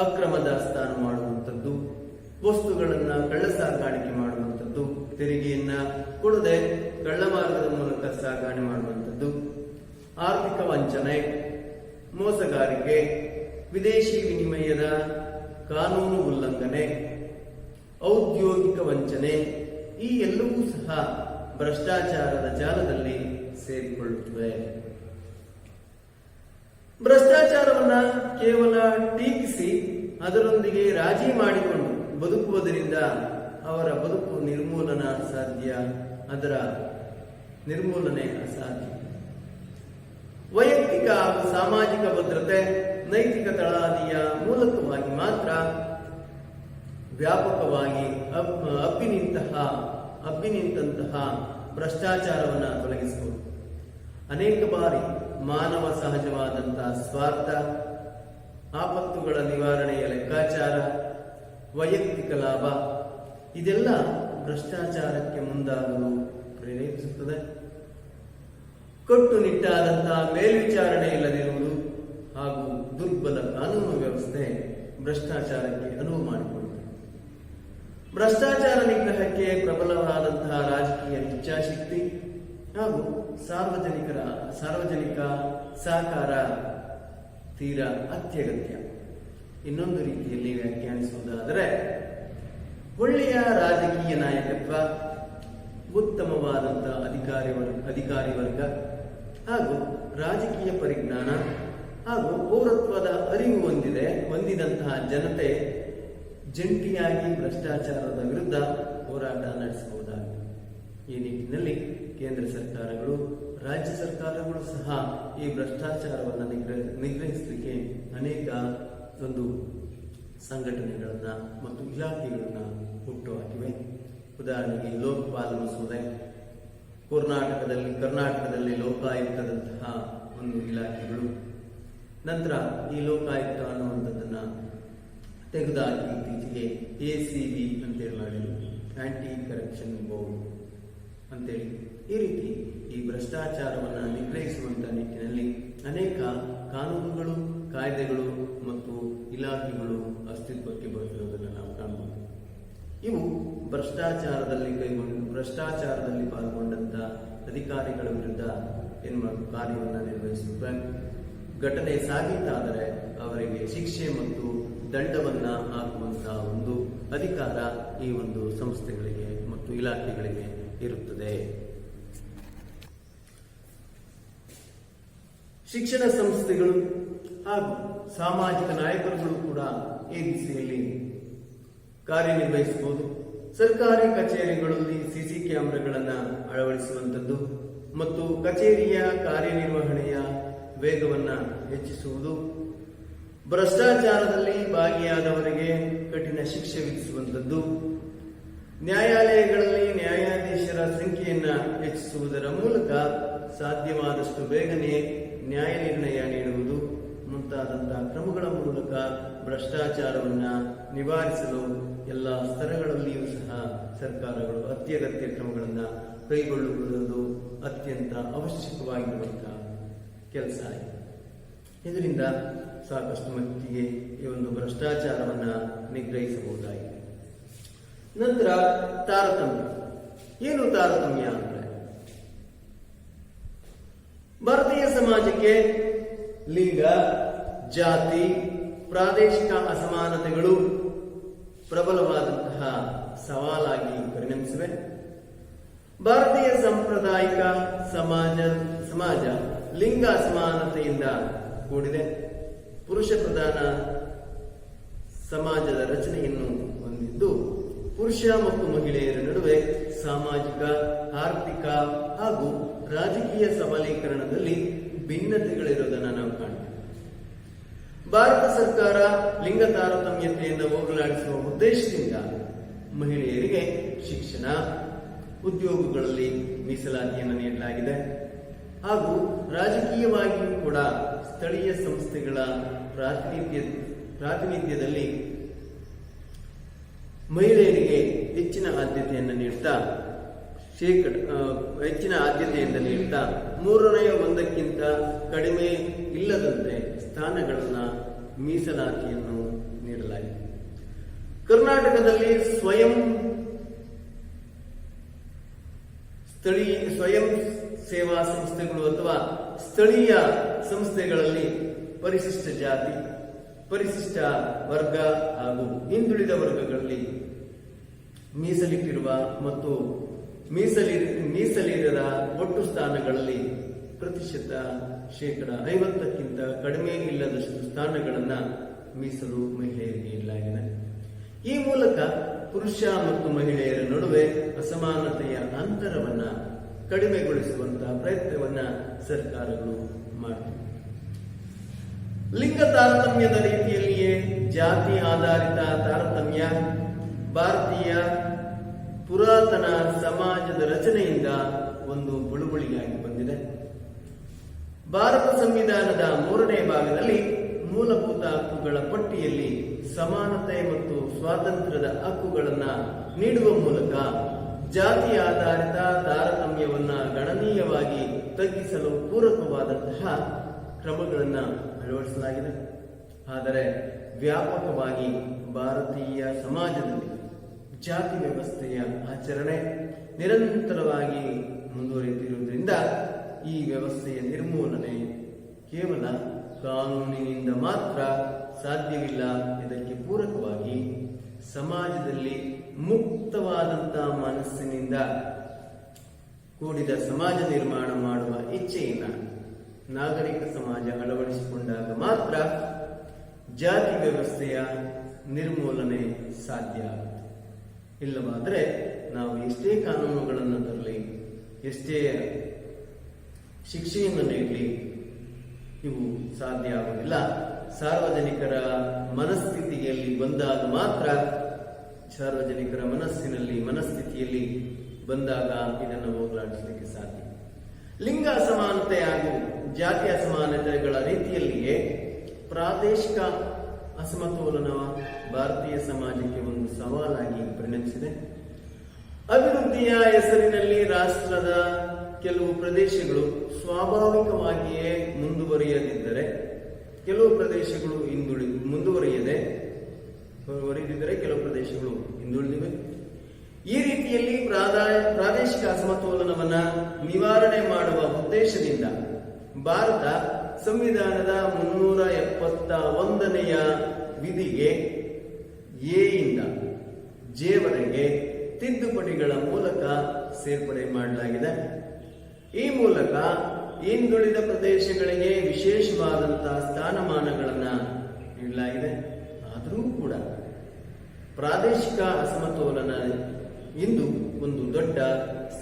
ಅಕ್ರಮ ದಾಸ್ತಾನು ಮಾಡುವಂಥದ್ದು, ವಸ್ತುಗಳನ್ನ ಕಳ್ಳ ಸಾಗಾಣಿಕೆ ಮಾಡುವಂಥದ್ದು, ತೆರಿಗೆಯನ್ನ ಕೊಡದೆ ಕಳ್ಳ ಮಾರ್ಗದ ಮೂಲಕ ಸಾಗಾಣೆ ಮಾಡುವಂಥದ್ದು, ಆರ್ಥಿಕ ವಂಚನೆ, ಮೋಸಗಾರಿಕೆ ವಿದೇಶಿ ವಿನಿಮಯದ ಕಾನೂನು ಉಲ್ಲಂಘನೆ, ಔದ್ಯೋಗಿಕ ವಂಚನೆ, ಈ ಎಲ್ಲವೂ ಸಹ ಭ್ರಷ್ಟಾಚಾರದ ಜಾಲದಲ್ಲಿ ಸೇರಿಕೊಳ್ಳುತ್ತವೆ. ಭ್ರಷ್ಟಾಚಾರವನ್ನ ಕೇವಲ ಟೀಕಿಸಿ ಅದರೊಂದಿಗೆ ರಾಜಿ ಮಾಡಿಕೊಂಡು ಬದುಕುವುದರಿಂದ ಅವರ ಬದುಕು ನಿರ್ಮೂಲನ ಸಾಧ್ಯ ಅದರ ನಿರ್ಮೂಲನೆ ಅಸಾಧ್ಯ. ವೈಯಕ್ತಿಕ ಹಾಗೂ ಸಾಮಾಜಿಕ ಭದ್ರತೆ ನೈತಿಕ ತಳಹದಿಯ ಮೂಲಕವಾಗಿ ಮಾತ್ರ ವ್ಯಾಪಕವಾಗಿ ಅಪ್- ಅಪ್ಪಿನಿಂತಹ ಅಪ್ಪಿನಿಂತಹ ಭ್ರಷ್ಟಾಚಾರವನ್ನು ತೊಲಗಿಸಬಹುದು ಅನೇಕ ಬಾರಿ ಮಾನವ ಸಹಜವಾದಂತಹ ಸ್ವಾರ್ಥ, ಆಪತ್ತುಗಳ ನಿವಾರಣೆಯ ಲೆಕ್ಕಾಚಾರ, ವೈಯಕ್ತಿಕ ಲಾಭ, ಇದೆಲ್ಲ ಭ್ರಷ್ಟಾಚಾರಕ್ಕೆ ಮುಂದಾಗಲು ಪ್ರೇರೇಪಿಸುತ್ತದೆ. ಕಟ್ಟುನಿಟ್ಟಾದಂತಹ ಮೇಲ್ವಿಚಾರಣೆ ಇಲ್ಲದಿರುವುದು ಹಾಗೂ ದುರ್ಬಲ ಕಾನೂನು ವ್ಯವಸ್ಥೆ ಭ್ರಷ್ಟಾಚಾರಕ್ಕೆ ಅನುವು ಮಾಡಿಕೊಳ್ಳುತ್ತದೆ ಭ್ರಷ್ಟಾಚಾರ ನಿಗ್ರಹಕ್ಕೆ ಪ್ರಬಲವಾದಂತಹ ರಾಜಕೀಯ ಇಚ್ಛಾಶಕ್ತಿ ಹಾಗೂ ಸಾರ್ವಜನಿಕರ, ಸಾರ್ವಜನಿಕ ಸಹಕಾರ ತೀರಾ ಅತ್ಯಗತ್ಯ. ಇನ್ನೊಂದು ರೀತಿಯಲ್ಲಿ ವ್ಯಾಖ್ಯಾನಿಸುವುದಾದರೆ, ಒಳ್ಳೆಯ ರಾಜಕೀಯ ನಾಯಕತ್ವ ಉತ್ತಮವಾದಂತಹ ಅಧಿಕಾರಿ ಅಧಿಕಾರಿ ವರ್ಗ ಹಾಗೂ ರಾಜಕೀಯ ಪರಿಜ್ಞಾನ ಹಾಗೂ ಹೊಂದಿದೆ ಹೊಂದಿದಂತಹ ಜನತೆ ಜಂಟಿಯಾಗಿ ಭ್ರಷ್ಟಾಚಾರದ ವಿರುದ್ಧ ಹೋರಾಟ ನಡೆಸಬಹುದಾಗಿದೆ. ಈ ನಿಟ್ಟಿನಲ್ಲಿ ಕೇಂದ್ರ ಸರ್ಕಾರಗಳು, ರಾಜ್ಯ ಸರ್ಕಾರಗಳು ಸಹ ಈ ಭ್ರಷ್ಟಾಚಾರವನ್ನು ನಿಗ್ರಹ, ನಿಗ್ರಹಿಸಲಿಕ್ಕೆ ಅನೇಕ ಒಂದು ಸಂಘಟನೆಗಳನ್ನ ಮತ್ತು ಇಲಾಖೆಗಳನ್ನ ಹುಟ್ಟುಹಾಕಿವೆ. ಉದಾಹರಣೆಗೆ ಲೋಕಪಾಲ ಮಸೂದೆ ಕರ್ನಾಟಕದಲ್ಲಿ ಕರ್ನಾಟಕದಲ್ಲಿ ಲೋಕಾಯುಕ್ತದಂತಹ ಒಂದು ಇಲಾಖೆಗಳು. ನಂತರ ಈ ಲೋಕಾಯುಕ್ತ ಅನ್ನುವಂಥದ್ದನ್ನ ತೆಗೆದುಹಾಕಿ ಇತ್ತೀಚೆಗೆ ಎ ಸಿ ಬಿ ಅಂತೇಳಿ ಮಾಡಿದ್ರು ಆಂಟಿ ಕರಪ್ಷನ್ ಬೋರ್ಡ್ ಅಂತೇಳಿ. ಈ ರೀತಿ ಈ ಭ್ರಷ್ಟಾಚಾರವನ್ನು ನಿಗ್ರಹಿಸುವಂಥ ನಿಟ್ಟಿನಲ್ಲಿ ಅನೇಕ ಕಾನೂನುಗಳು, ಕಾಯ್ದೆಗಳು ಮತ್ತು ಇಲಾಖೆಗಳು ಅಸ್ತಿತ್ವಕ್ಕೆ ಬರುತ್ತಿರುವುದನ್ನು ನಾವು ಕಾಣಬಹುದು ಇವು ಭ್ರಷ್ಟಾಚಾರದಲ್ಲಿ ಕೈಗೊಂಡು, ಭ್ರಷ್ಟಾಚಾರದಲ್ಲಿ ಪಾಲ್ಗೊಂಡಂಥ ಅಧಿಕಾರಿಗಳ ವಿರುದ್ಧ ಏನು ಕಾರ್ಯವನ್ನು ನಿರ್ವಹಿಸುವ ಘಟನೆ ಸಾಬೀತಾದರೆ ಅವರಿಗೆ ಶಿಕ್ಷೆ ಮತ್ತು ದಂಡವನ್ನ ಹಾಕುವಂತಹ ಒಂದು ಅಧಿಕಾರ ಈ ಒಂದು ಸಂಸ್ಥೆಗಳಿಗೆ ಮತ್ತು ಇಲಾಖೆಗಳಿಗೆ ಇರುತ್ತದೆ. ಶಿಕ್ಷಣ ಸಂಸ್ಥೆಗಳು ಹಾಗೂ ಸಾಮಾಜಿಕ ನಾಯಕರುಗಳು ಕೂಡ ಈ ದಿಸೆಯಲ್ಲಿ ಕಾರ್ಯನಿರ್ವಹಿಸಬಹುದು. ಸರ್ಕಾರಿ ಕಚೇರಿಗಳಲ್ಲಿ ಸಿಸಿ ಕ್ಯಾಮೆರಾಗಳನ್ನು ಅಳವಡಿಸುವಂಥದ್ದು ಮತ್ತು ಕಚೇರಿಯ ಕಾರ್ಯನಿರ್ವಹಣೆಯ ವೇಗವನ್ನ ಹೆಚ್ಚಿಸುವುದು, ಭ್ರಷ್ಟಾಚಾರದಲ್ಲಿ ಭಾಗಿಯಾದವರಿಗೆ ಕಠಿಣ ಶಿಕ್ಷೆ ವಿಧಿಸುವಂಥದ್ದು, ನ್ಯಾಯಾಲಯಗಳಲ್ಲಿ ನ್ಯಾಯಾಧೀಶರ ಸಂಖ್ಯೆಯನ್ನು ಹೆಚ್ಚಿಸುವುದರ ಮೂಲಕ ಸಾಧ್ಯವಾದಷ್ಟು ಬೇಗನೆ ನ್ಯಾಯ ನಿರ್ಣಯ ನೀಡುವುದು ಮುಂತಾದಂತಹ ಕ್ರಮಗಳ ಮೂಲಕ ಭ್ರಷ್ಟಾಚಾರವನ್ನು ನಿವಾರಿಸಲು ಎಲ್ಲ ಸ್ತರಗಳಲ್ಲಿಯೂ ಸಹ ಸರ್ಕಾರಗಳು ಅತ್ಯಗತ್ಯ ಕ್ರಮಗಳನ್ನು ಕೈಗೊಳ್ಳುವುದು ಅತ್ಯಂತ ಅವಶ್ಯಕವಾಗಿರುವಂತಹ ಕೆಲಸ ಆಗಿದೆ ಇದರಿಂದ ಸಾಕಷ್ಟು ಮಟ್ಟಿಗೆ ಈ ಒಂದು ಭ್ರಷ್ಟಾಚಾರವನ್ನು ನಿಗ್ರಹಿಸಬಹುದಾಗಿದೆ. ನಂತರ ತಾರತಮ್ಯ. ಏನು ತಾರತಮ್ಯ ಅಂದ್ರೆ? ಭಾರತೀಯ ಸಮಾಜಕ್ಕೆ ಲಿಂಗ, ಜಾತಿ, ಪ್ರಾದೇಶಿಕ ಅಸಮಾನತೆಗಳು ಪ್ರಬಲವಾದಂತಹ ಸವಾಲಾಗಿ ಪರಿಣಮಿಸಿವೆ. ಭಾರತೀಯ ಸಾಂಪ್ರದಾಯಿಕ ಸಮಾಜ ಸಮಾಜ ಲಿಂಗ ಅಸಮಾನತೆಯಿಂದ ಕೂಡಿದೆ. ಪುರುಷ ಪ್ರಧಾನ ಸಮಾಜದ ರಚನೆಯನ್ನು ಹೊಂದಿದ್ದು, ಪುರುಷ ಮತ್ತು ಮಹಿಳೆಯರ ನಡುವೆ ಸಾಮಾಜಿಕ, ಆರ್ಥಿಕ ಹಾಗೂ ರಾಜಕೀಯ ಸಬಲೀಕರಣದಲ್ಲಿ ಭಿನ್ನತೆಗಳಿರುವುದನ್ನು ನಾವು ಕಾಣ್ತೇವೆ. ಭಾರತ ಸರ್ಕಾರ ಲಿಂಗ ತಾರತಮ್ಯತೆಯಿಂದ ಹೋಗಲಾಡಿಸುವ ಉದ್ದೇಶದಿಂದ ಮಹಿಳೆಯರಿಗೆ ಶಿಕ್ಷಣ, ಉದ್ಯೋಗಗಳಲ್ಲಿ ಮೀಸಲಾತಿಯನ್ನು ನೀಡಲಾಗಿದೆ. ಹಾಗೂ ರಾಜಕೀಯವಾಗಿಯೂ ಕೂಡ ಸ್ಥಳೀಯ ಸಂಸ್ಥೆಗಳ ಪ್ರಾತಿನಿಧ್ಯ, ಪ್ರಾತಿನಿಧ್ಯದಲ್ಲಿ ಮಹಿಳೆಯರಿಗೆ ಹೆಚ್ಚಿನ ಆದ್ಯತೆಯನ್ನು ನೀಡ್ತಾ, ಶೇಕಡ ಹೆಚ್ಚಿನ ಆದ್ಯತೆಯನ್ನು ನೀಡ್ತಾ ಮೂರನೆಯ ಒಂದಕ್ಕಿಂತ ಕಡಿಮೆ ಇಲ್ಲದಂತೆ ಸ್ಥಾನಗಳನ್ನು ಮೀಸಲಾತಿಯನ್ನು ನೀಡಲಾಗಿದೆ. ಕರ್ನಾಟಕದಲ್ಲಿ ಸ್ವಯಂ ಸ್ಥಳೀಯ, ಸ್ವಯಂ ಸೇವಾ ಸಂಸ್ಥೆಗಳು ಅಥವಾ ಸ್ಥಳೀಯ ಸಂಸ್ಥೆಗಳಲ್ಲಿ ಪರಿಶಿಷ್ಟ ಜಾತಿ, ಪರಿಶಿಷ್ಟ ವರ್ಗ ಹಾಗೂ ಹಿಂದುಳಿದ ವರ್ಗಗಳಲ್ಲಿ ಮೀಸಲಿಟ್ಟಿರುವ ಮತ್ತು ಮೀಸಲಿ, ಮೀಸಲಿರದ ಒಟ್ಟು ಸ್ಥಾನಗಳಲ್ಲಿ ಪ್ರತಿಶತ ಶೇಕಡ ಐವತ್ತಕ್ಕಿಂತ ಕಡಿಮೆ ಇಲ್ಲದಷ್ಟು ಸ್ಥಾನಗಳನ್ನ ಮೀಸಲು ಮಹಿಳೆಯರಿಗೆ ನೀಡಲಾಗಿದೆ. ಈ ಮೂಲಕ ಪುರುಷ ಮತ್ತು ಮಹಿಳೆಯರ ನಡುವೆ ಅಸಮಾನತೆಯ ಅಂತರವನ್ನ ಕಡಿಮೆಗೊಳಿಸುವಂತಹ ಪ್ರಯತ್ನವನ್ನ ಸರ್ಕಾರಗಳು ಮಾಡ್ತಿವೆ. ಲಿಂಗ ತಾರತಮ್ಯದ ರೀತಿಯಲ್ಲಿಯೇ ಜಾತಿ ಆಧಾರಿತ ತಾರತಮ್ಯ, ಭಾರತೀಯ ಪುರಾತನ ಸಮಾಜದ ರಚನೆಯಿಂದ ಒಂದು ಬುಳುಬುಳಿಯಾಗಿ ಬಂದಿದೆ. ಭಾರತ ಸಂವಿಧಾನದ ಮೂರನೇ ಭಾಗದಲ್ಲಿ ಮೂಲಭೂತ ಹಕ್ಕುಗಳ ಪಟ್ಟಿಯಲ್ಲಿ ಸಮಾನತೆ ಮತ್ತು ಸ್ವಾತಂತ್ರ್ಯದ ಹಕ್ಕುಗಳನ್ನು ನೀಡುವ ಮೂಲಕ ಜಾತಿ ಆಧಾರಿತ ತಾರತಮ್ಯವನ್ನ ಗಣನೀಯವಾಗಿ ತಗ್ಗಿಸಲು ಪೂರಕವಾದಂತಹ ಕ್ರಮಗಳನ್ನ ಅಳವಡಿಸಲಾಗಿದೆ. ಆದರೆ ವ್ಯಾಪಕವಾಗಿ ಭಾರತೀಯ ಸಮಾಜದಲ್ಲಿ ಜಾತಿ ವ್ಯವಸ್ಥೆಯ ಆಚರಣೆ ನಿರಂತರವಾಗಿ ಮುಂದುವರಿಯುತ್ತಿರುವುದರಿಂದ ಈ ವ್ಯವಸ್ಥೆಯ ನಿರ್ಮೂಲನೆ ಕೇವಲ ಕಾನೂನಿನಿಂದ ಮಾತ್ರ ಸಾಧ್ಯವಿಲ್ಲ. ಇದಕ್ಕೆ ಪೂರಕವಾಗಿ ಸಮಾಜದಲ್ಲಿ ಮುಕ್ತವಾದಂತಹ ಮನಸ್ಸಿನಿಂದ ಕೂಡಿದ ಸಮಾಜ ನಿರ್ಮಾಣ ಮಾಡುವ ಇಚ್ಛೆಯನ್ನ ನಾಗರಿಕ ಸಮಾಜ ಅಳವಡಿಸಿಕೊಂಡಾಗ ಮಾತ್ರ ಜಾತಿ ವ್ಯವಸ್ಥೆಯ ನಿರ್ಮೂಲನೆ ಸಾಧ್ಯ ಇಲ್ಲವಾದರೆ ನಾವು ಎಷ್ಟೇ ಕಾನೂನುಗಳನ್ನು ತರಲಿ, ಎಷ್ಟೇ ಶಿಕ್ಷೆಯನ್ನು ನೀಡಲಿ, ಇವು ಸಾಧ್ಯ ಆಗುವುದಿಲ್ಲ ಸಾರ್ವಜನಿಕರ ಮನಸ್ಥಿತಿಯಲ್ಲಿ ಬಂದಾಗ ಮಾತ್ರ ಸಾರ್ವಜನಿಕರ ಮನಸ್ಸಿನಲ್ಲಿ, ಮನಸ್ಥಿತಿಯಲ್ಲಿ ಬಂದಾಗ ಇದನ್ನು ಹೋಗಲಾಡಿಸಲಿಕ್ಕೆ ಸಾಧ್ಯ. ಲಿಂಗ ಅಸಮಾನತೆ ಹಾಗೂ ಜಾತಿ ಅಸಮಾನತೆಗಳ ರೀತಿಯಲ್ಲಿಯೇ ಪ್ರಾದೇಶಿಕ ಅಸಮತೋಲನ ಭಾರತೀಯ ಸಮಾಜಕ್ಕೆ ಒಂದು ಸವಾಲಾಗಿ ಪರಿಣಮಿಸಿದೆ. ಅಭಿವೃದ್ಧಿಯ ಹೆಸರಿನಲ್ಲಿ ರಾಷ್ಟ್ರದ ಕೆಲವು ಪ್ರದೇಶಗಳು ಸ್ವಾಭಾವಿಕವಾಗಿಯೇ ಮುಂದುವರಿಯದಿದ್ದರೆ, ಕೆಲವು ಪ್ರದೇಶಗಳು ಹಿಂದುಳಿ, ಮುಂದುವರಿಯದೆ ಮುಂದುವರಿದಿದ್ದರೆ ಕೆಲವು ಪ್ರದೇಶಗಳು ಹಿಂದುಳಿದಿವೆ. ಈ ರೀತಿಯಲ್ಲಿ ಪ್ರಾದಾಯ, ಪ್ರಾದೇಶಿಕ ಅಸಮತೋಲನವನ್ನ ನಿವಾರಣೆ ಮಾಡುವ ಉದ್ದೇಶದಿಂದ ಭಾರತ ಸಂವಿಧಾನದ ಮುನ್ನೂರ ಎಪ್ಪತ್ತ ಒಂದನೆಯ ವಿಧಿಗೆ ಎಯಿಂದ ಜೆವರೆಗೆ ತಿದ್ದುಪಡಿಗಳ ಮೂಲಕ ಸೇರ್ಪಡೆ ಮಾಡಲಾಗಿದೆ. ಈ ಮೂಲಕ ಹಿಂದುಳಿದ ಪ್ರದೇಶಗಳಿಗೆ ವಿಶೇಷವಾದಂತಹ ಸ್ಥಾನಮಾನಗಳನ್ನು ನೀಡಲಾಗಿದೆ. ಆದರೂ ಕೂಡ ಪ್ರಾದೇಶಿಕ ಅಸಮತೋಲನ ಇಂದು ಒಂದು ದೊಡ್ಡ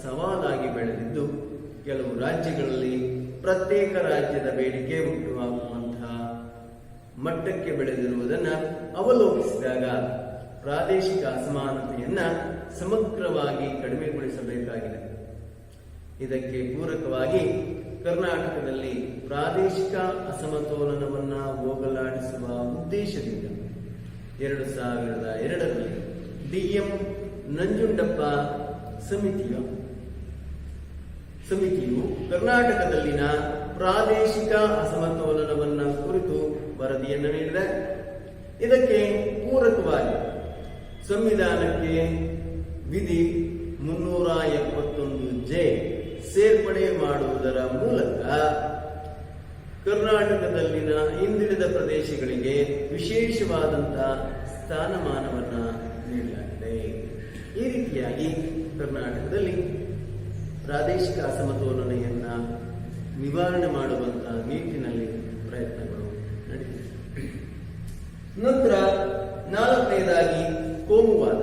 ಸವಾಲಾಗಿ ಬೆಳೆದಿದ್ದು, ಕೆಲವು ರಾಜ್ಯಗಳಲ್ಲಿ ಪ್ರತ್ಯೇಕ ರಾಜ್ಯದ ಬೇಡಿಕೆ ಉಂಟುವಾಗುವಂತಹ ಮಟ್ಟಕ್ಕೆ ಬೆಳೆದಿರುವುದನ್ನು ಅವಲೋಕಿಸಿದಾಗ ಪ್ರಾದೇಶಿಕ ಅಸಮಾನತೆಯನ್ನ ಸಮಗ್ರವಾಗಿ ಕಡಿಮೆಗೊಳಿಸಬೇಕಾಗಿದೆ. ಇದಕ್ಕೆ ಪೂರಕವಾಗಿ ಕರ್ನಾಟಕದಲ್ಲಿ ಪ್ರಾದೇಶಿಕ ಅಸಮತೋಲನವನ್ನ ಹೋಗಲಾಡಿಸುವ ಉದ್ದೇಶದಿಂದ ಎರಡು ಸಾವಿರದ ಎರಡರಲ್ಲಿ ಡಿಎಂ ನಂಜುಂಡಪ್ಪ ಸಮಿತಿಯ ಸಮಿತಿಯು ಕರ್ನಾಟಕದಲ್ಲಿನ ಪ್ರಾದೇಶಿಕ ಅಸಮತೋಲನವನ್ನ ಕುರಿತು ವರದಿಯನ್ನು ನೀಡಿದೆ. ಇದಕ್ಕೆ ಪೂರಕವಾಗಿ ಸಂವಿಧಾನಕ್ಕೆ ವಿಧಿ ಮುನ್ನೂರ ಎಪ್ಪತ್ತೊಂದು ಜೆ ಸೇರ್ಪಡೆ ಮಾಡುವುದರ ಮೂಲಕ ಕರ್ನಾಟಕದಲ್ಲಿನ ಹಿಂದುಳಿದ ಪ್ರದೇಶಗಳಿಗೆ ವಿಶೇಷವಾದಂತಹ ಸ್ಥಾನಮಾನವನ್ನ ನೀಡಲಾಗಿದೆ. ಈ ರೀತಿಯಾಗಿ ಕರ್ನಾಟಕದಲ್ಲಿ ಪ್ರಾದೇಶಿಕ ಅಸಮತೋಲನೆಯನ್ನ ನಿವಾರಣೆ ಮಾಡುವಂತಹ ನಿಟ್ಟಿನಲ್ಲಿ ಪ್ರಯತ್ನಗಳು ನಡೆದಿದೆ ನಂತರ ನಾಲ್ಕನೇದಾಗಿ ಕೋಮುವಾದ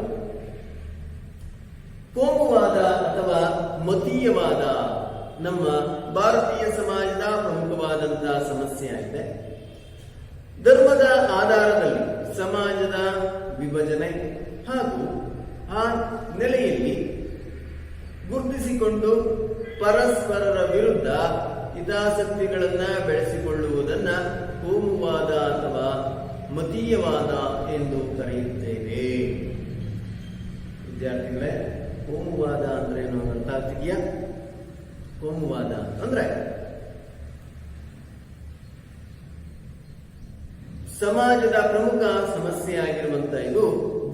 ಕೋಮುವಾದ ಅಥವಾ ಮತೀಯವಾದ ನಮ್ಮ ಭಾರತೀಯ ಸಮಾಜದ ಪ್ರಮುಖವಾದಂತಹ ಸಮಸ್ಯೆಯಾಗಿದೆ ಧರ್ಮದ ಆಧಾರದಲ್ಲಿ ಸಮಾಜದ ವಿಭಜನೆ ಹಾಗೂ ಆ ನೆಲೆಯಲ್ಲಿ ಗುರುತಿಸಿಕೊಂಡು ಪರಸ್ಪರರ ವಿರುದ್ಧ ಹಿತಾಸಕ್ತಿಗಳನ್ನ ಬೆಳೆಸಿಕೊಳ್ಳುವುದನ್ನ ಕೋಮುವಾದ ಅಥವಾ ಮತೀಯವಾದ ಎಂದು ಕರೆಯುತ್ತೇವೆ. ವಿದ್ಯಾರ್ಥಿಗಳೇ ಕೋಮುವಾದ ಅಂದ್ರೆ ಏನು ಅರ್ಥ ಕೋಮುವಾದ ಅಂದ್ರೆ ಸಮಾಜದ ಪ್ರಮುಖ ಸಮಸ್ಯೆ ಆಗಿರುವಂತ ಇದು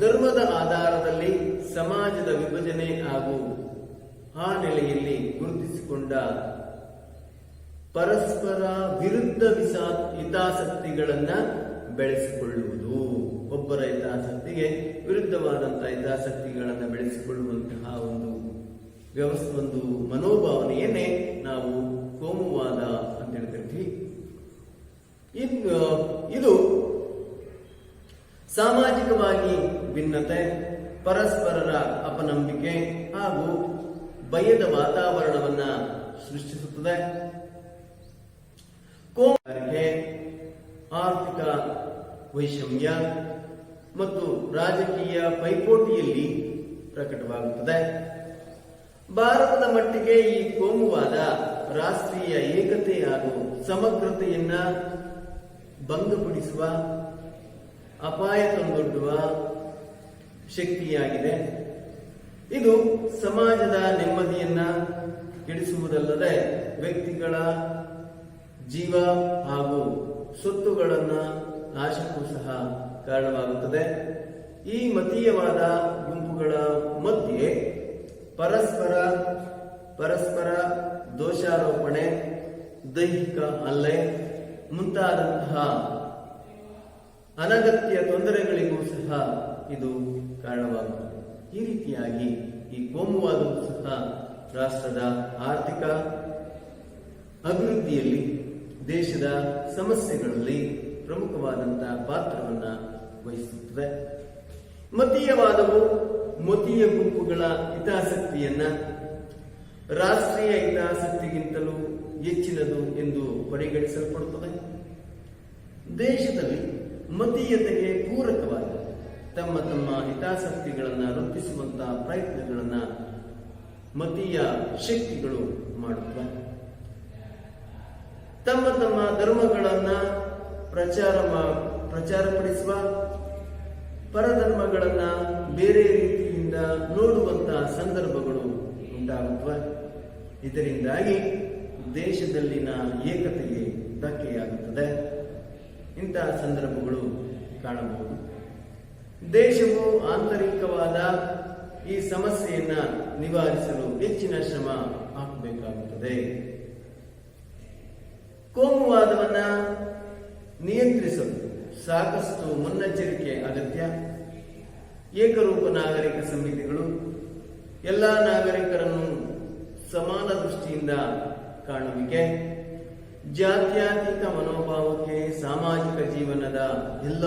ಧರ್ಮದ ಆಧಾರದಲ್ಲಿ ಸಮಾಜದ ವಿಭಜನೆ ಹಾಗೂ ಆ ನೆಲೆಯಲ್ಲಿ ಗುರುತಿಸಿಕೊಂಡ ಪರಸ್ಪರ ವಿರುದ್ಧ ವಿಸಾ ಹಿತಾಸಕ್ತಿಗಳನ್ನ ಬೆಳೆಸಿಕೊಳ್ಳುವುದು. ಒಬ್ಬರ ಹಿತಾಸಕ್ತಿಗೆ ವಿರುದ್ಧವಾದಂತಹ ಹಿತಾಸಕ್ತಿಗಳನ್ನ ಬೆಳೆಸಿಕೊಳ್ಳುವಂತಹ ಒಂದು ವ್ಯವಸ್ಥೆ, ಒಂದು ಮನೋಭಾವನೆಯನ್ನೇ ನಾವು ಕೋಮುವಾದ ಅಂತ ಹೇಳ್ತಿರ್ತೀವಿ ಇನ್ನು ಇದು ಸಾಮಾಜಿಕವಾಗಿ ಭಿನ್ನತೆ, ಪರಸ್ಪರರ ಅಪನಂಬಿಕೆ ಹಾಗೂ ಭಯದ ವಾತಾವರಣವನ್ನ ಸೃಷ್ಟಿಸುತ್ತದೆ. ಕೋಮುಗಾರಿಕೆ, ಆರ್ಥಿಕ ವೈಷಮ್ಯ ಮತ್ತು ರಾಜಕೀಯ ಪೈಪೋಟಿಯಲ್ಲಿ ಪ್ರಕಟವಾಗುತ್ತದೆ. ಭಾರತದ ಮಟ್ಟಿಗೆ ಈ ಕೋಮುವಾದ ರಾಷ್ಟ್ರೀಯ ಏಕತೆ ಹಾಗೂ ಸಮಗ್ರತೆಯನ್ನ ಭಂಗಪಡಿಸುವ, ಅಪಾಯ ತಂದೊಡ್ಡುವ ಶಕ್ತಿಯಾಗಿದೆ. ಇದು ಸಮಾಜದ ನೆಮ್ಮದಿಯನ್ನ ಕೆಡಿಸುವುದಲ್ಲದೆ ವ್ಯಕ್ತಿಗಳ ಜೀವ ಹಾಗೂ ಸುತ್ತುಗಳನ್ನು ನಾಶಕ್ಕೂ ಸಹ ಕಾರಣವಾಗುತ್ತದೆ. ಈ ಮತೀಯವಾದ ಗುಂಪುಗಳ ಮಧ್ಯೆ ಪರಸ್ಪರ ಪರಸ್ಪರ ದೋಷಾರೋಪಣೆ, ದೈಹಿಕ ಹಲ್ಲೆ ಮುಂತಾದಂತಹ ಅನಗತ್ಯ ತೊಂದರೆಗಳಿಗೂ ಸಹ ಇದು ಕಾರಣವಾಗುತ್ತದೆ. ಈ ರೀತಿಯಾಗಿ ಈ ಕೋಮುವಾದವು ಸಹ ರಾಷ್ಟ್ರದ ಆರ್ಥಿಕ ಅಭಿವೃದ್ಧಿಯಲ್ಲಿ ದೇಶದ ಸಮಸ್ಯೆಗಳಲ್ಲಿ ಪ್ರಮುಖವಾದಂತಹ ಪಾತ್ರವನ್ನ ವಹಿಸುತ್ತದೆ. ಮತೀಯವಾದವು ಮತೀಯ ಗುಂಪುಗಳ ಹಿತಾಸಕ್ತಿಯನ್ನ ರಾಷ್ಟ್ರೀಯ ಹಿತಾಸಕ್ತಿಗಿಂತಲೂ ಹೆಚ್ಚಿನದು ಎಂದು ಪರಿಗಣಿಸಲ್ಪಡುತ್ತದೆ. ದೇಶದಲ್ಲಿ ಮತೀಯತೆಗೆ ಪೂರಕವಾಗಿ ತಮ್ಮ ತಮ್ಮ ಹಿತಾಸಕ್ತಿಗಳನ್ನು ವೃತ್ತಿಸುವಂತಹ ಪ್ರಯತ್ನಗಳನ್ನ ಮತೀಯ ಶಕ್ತಿಗಳು ಮಾಡುತ್ತವೆ. ತಮ್ಮ ತಮ್ಮ ಧರ್ಮಗಳನ್ನ ಪ್ರಚಾರ ಪ್ರಚಾರಪಡಿಸುವ ಪರಧರ್ಮಗಳನ್ನ ಬೇರೆ ರೀತಿಯಿಂದ ನೋಡುವಂತಹ ಸಂದರ್ಭಗಳು ಉಂಟಾಗುತ್ತವೆ ಇದರಿಂದಾಗಿ ದೇಶದಲ್ಲಿನ ಏಕತೆಗೆ ಧಕ್ಕೆಯಾಗುತ್ತದೆ. ಇಂತಹ ಸಂದರ್ಭಗಳು ಕಾಣಬಹುದು. ದೇಶವು ಆಂತರಿಕವಾದ ಈ ಸಮಸ್ಯೆಯನ್ನ ನಿವಾರಿಸಲು ಹೆಚ್ಚಿನ ಶ್ರಮ ಹಾಕಬೇಕಾಗುತ್ತದೆ. ಕೋಮುವಾದವನ್ನ ನಿಯಂತ್ರಿಸಲು ಸಾಕಷ್ಟು ಮುನ್ನೆಚ್ಚರಿಕೆ ಅಗತ್ಯ. ಏಕರೂಪ ನಾಗರಿಕ ಸಮಿತಿಗಳು ಎಲ್ಲ ನಾಗರಿಕರನ್ನು ಸಮಾನ ದೃಷ್ಟಿಯಿಂದ ಕಾಣುವಿಕೆ. ಜಾತ್ಯಾತೀತ ಮನೋಭಾವಕ್ಕೆ ಸಾಮಾಜಿಕ ಜೀವನದ ಎಲ್ಲ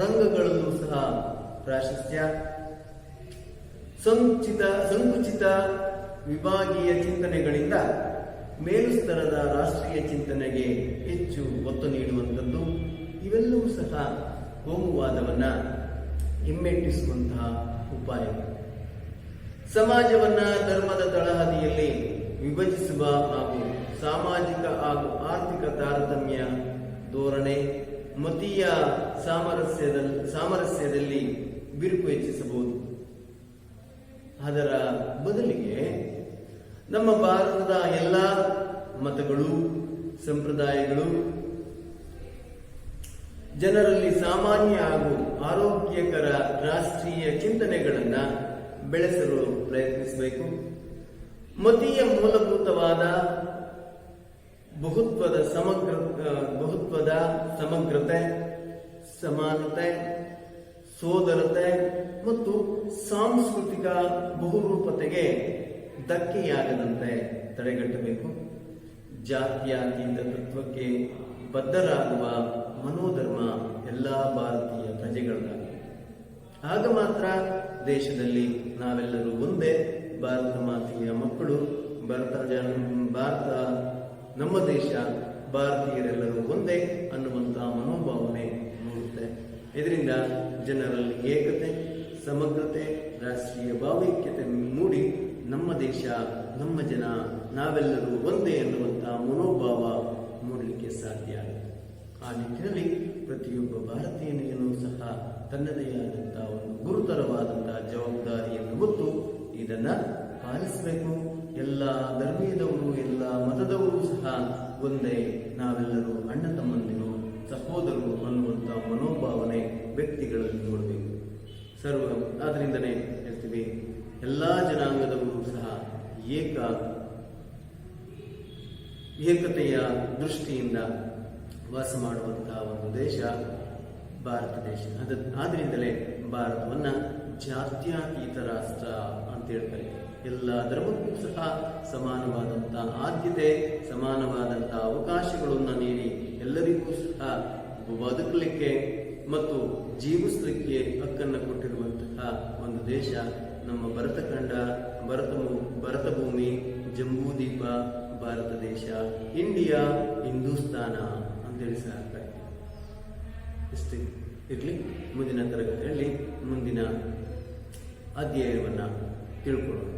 ರಂಗಗಳಲ್ಲೂ ಸಹ ಪ್ರಾಶಸ್ತ್ಯ. ಸಂಚಿತ, ಸಂಕುಚಿತ ವಿಭಾಗೀಯ ಚಿಂತನೆಗಳಿಂದ ಮೇಲುಸ್ತರದ ರಾಷ್ಟ್ರೀಯ ಚಿಂತನೆಗೆ ಹೆಚ್ಚು ಒತ್ತು ನೀಡುವಂಥದ್ದು, ಇವೆಲ್ಲವೂ ಸಹ ಕೋಮುವಾದವನ್ನು ಹಿಮ್ಮೆಟ್ಟಿಸುವಂತಹ ಉಪಾಯ. ಸಮಾಜವನ್ನ ಧರ್ಮದ ತಳಹದಿಯಲ್ಲಿ ವಿಭಜಿಸುವ ಹಾಗೂ ಸಾಮಾಜಿಕ ಹಾಗೂ ಆರ್ಥಿಕ ತಾರತಮ್ಯ ಧೋರಣೆ ಮತೀಯ ಸಾಮರಸ್ಯದ ಸಾಮರಸ್ಯದಲ್ಲಿ ಬಿರುಕು ಹೆಚ್ಚಿಸಬಹುದು. ಅದರ ಬದಲಿಗೆ ನಮ್ಮ ಭಾರತದ ಎಲ್ಲ ಮತಗಳು, ಸಂಪ್ರದಾಯಗಳು, ಜನರಲ್ಲಿ ಸಾಮಾನ್ಯ ಹಾಗೂ ಆರೋಗ್ಯಕರ ರಾಷ್ಟ್ರೀಯ ಚಿಂತನೆಗಳನ್ನು ಬೆಳೆಸಲು ಪ್ರಯತ್ನಿಸಬೇಕು. ಮತೀಯ ಮೂಲಭೂತವಾದ ಬಹುತ್ವದ ಸಮಗ್ರ ಬಹುತ್ವದ ಸಮಗ್ರತೆ, ಸಮಾನತೆ, ಸೋದರತೆ ಮತ್ತು ಸಾಂಸ್ಕೃತಿಕ ಬಹುರೂಪತೆಗೆ ಧಕ್ಕೆಯಾಗದಂತೆ ತಡೆಗಟ್ಟಬೇಕು. ಜಾತ್ಯಾತೀತ ತತ್ವಕ್ಕೆ ಬದ್ಧರಾಗುವ ಮನೋಧರ್ಮ ಎಲ್ಲ ಭಾರತೀಯ ಪ್ರಜೆಗಳಾಗಿದೆ ಆಗ ಮಾತ್ರ ದೇಶದಲ್ಲಿ ನಾವೆಲ್ಲರೂ ಒಂದೇ ಭಾರತ ಮಾತೆಯ ಮಕ್ಕಳು, ಭಾರತ ಭಾರತ, ನಮ್ಮ ದೇಶ, ಭಾರತೀಯರೆಲ್ಲರೂ ಒಂದೇ ಅನ್ನುವಂತಹ ಮನೋಭಾವನೆ ಮೂಡುತ್ತೆ. ಇದರಿಂದ ಜನರಲ್ಲಿ ಏಕತೆ, ಸಮಗ್ರತೆ, ರಾಷ್ಟ್ರೀಯ ಭಾವೈಕ್ಯತೆ ಮೂಡಿ ನಮ್ಮ ದೇಶ, ನಮ್ಮ ಜನ, ನಾವೆಲ್ಲರೂ ಒಂದೇ ಎನ್ನುವಂಥ ಮನೋಭಾವ ಮೂಡಲಿಕ್ಕೆ ಸಾಧ್ಯ. ಆಗುತ್ತೆ ಆ ನಿಟ್ಟಿನಲ್ಲಿ ಪ್ರತಿಯೊಬ್ಬ ಭಾರತೀಯನಿಗೂ ಸಹ ತನ್ನದೇ ಆದಂತಹ ಒಂದು ಗುರುತರವಾದಂಥ ಜವಾಬ್ದಾರಿಯನ್ನು ಹೊತ್ತು ಇದನ್ನ ಪಾಲಿಸಬೇಕು. ಎಲ್ಲ ಧರ್ಮೀಯದವರು, ಎಲ್ಲ ಮತದವರು ಸಹ ಒಂದೇ ನಾವೆಲ್ಲರೂ ಅಣ್ಣ ತಮ್ಮಂದಿರು, ಸಹೋದರರು ಅನ್ನುವಂಥ ಮನೋಭಾವನೆ ವ್ಯಕ್ತಿಗಳಲ್ಲಿ ನೋಡಬೇಕು ಸರ್ವ ಆದ್ರಿಂದನೇ ಹೇಳ್ತೀವಿ ಎಲ್ಲ ಜನಾಂಗದವರು ಸಹ ಏಕ ಏಕತೆಯ ದೃಷ್ಟಿಯಿಂದ ವಾಸ ಮಾಡುವಂತಹ ಒಂದು ದೇಶ ಭಾರತ ದೇಶ. ಅದ ಆದ್ರಿಂದಲೇ ಭಾರತವನ್ನ ಜಾತ್ಯತೀತ ರಾಷ್ಟ್ರ ಅಂತ ಹೇಳ್ತಾರೆ. ಎಲ್ಲ ಧರ್ಮಕ್ಕೂ ಸಹ ಸಮಾನವಾದಂತಹ ಆದ್ಯತೆ ಸಮಾನವಾದಂತಹ ಅವಕಾಶಗಳನ್ನು ನೀಡಿ ಎಲ್ಲರಿಗೂ ಸಹ ಬದುಕಲಿಕ್ಕೆ ಮತ್ತು ಜೀವಿಸಲಿಕ್ಕೆ ಹಕ್ಕನ್ನು ಕೊಟ್ಟಿರುವಂತಹ ಒಂದು ದೇಶ ನಮ್ಮ ಭರತಖಂಡ ಭರತ ಭರತ ಭೂಮಿ ಜಂಬೂದೀಪ ಭಾರತ ದೇಶ, ಇಂಡಿಯಾ, ಹಿಂದೂಸ್ತಾನ ಅಂತೇಳಿ ಸಹ. ಇಷ್ಟೇ ಇರಲಿ ಮುಂದಿನ ತರಗತಿಯಲ್ಲಿ ಮುಂದಿನ ಅಧ್ಯಾಯವನ್ನು ತಿಳ್ಕೊಳ್ಳೋಣ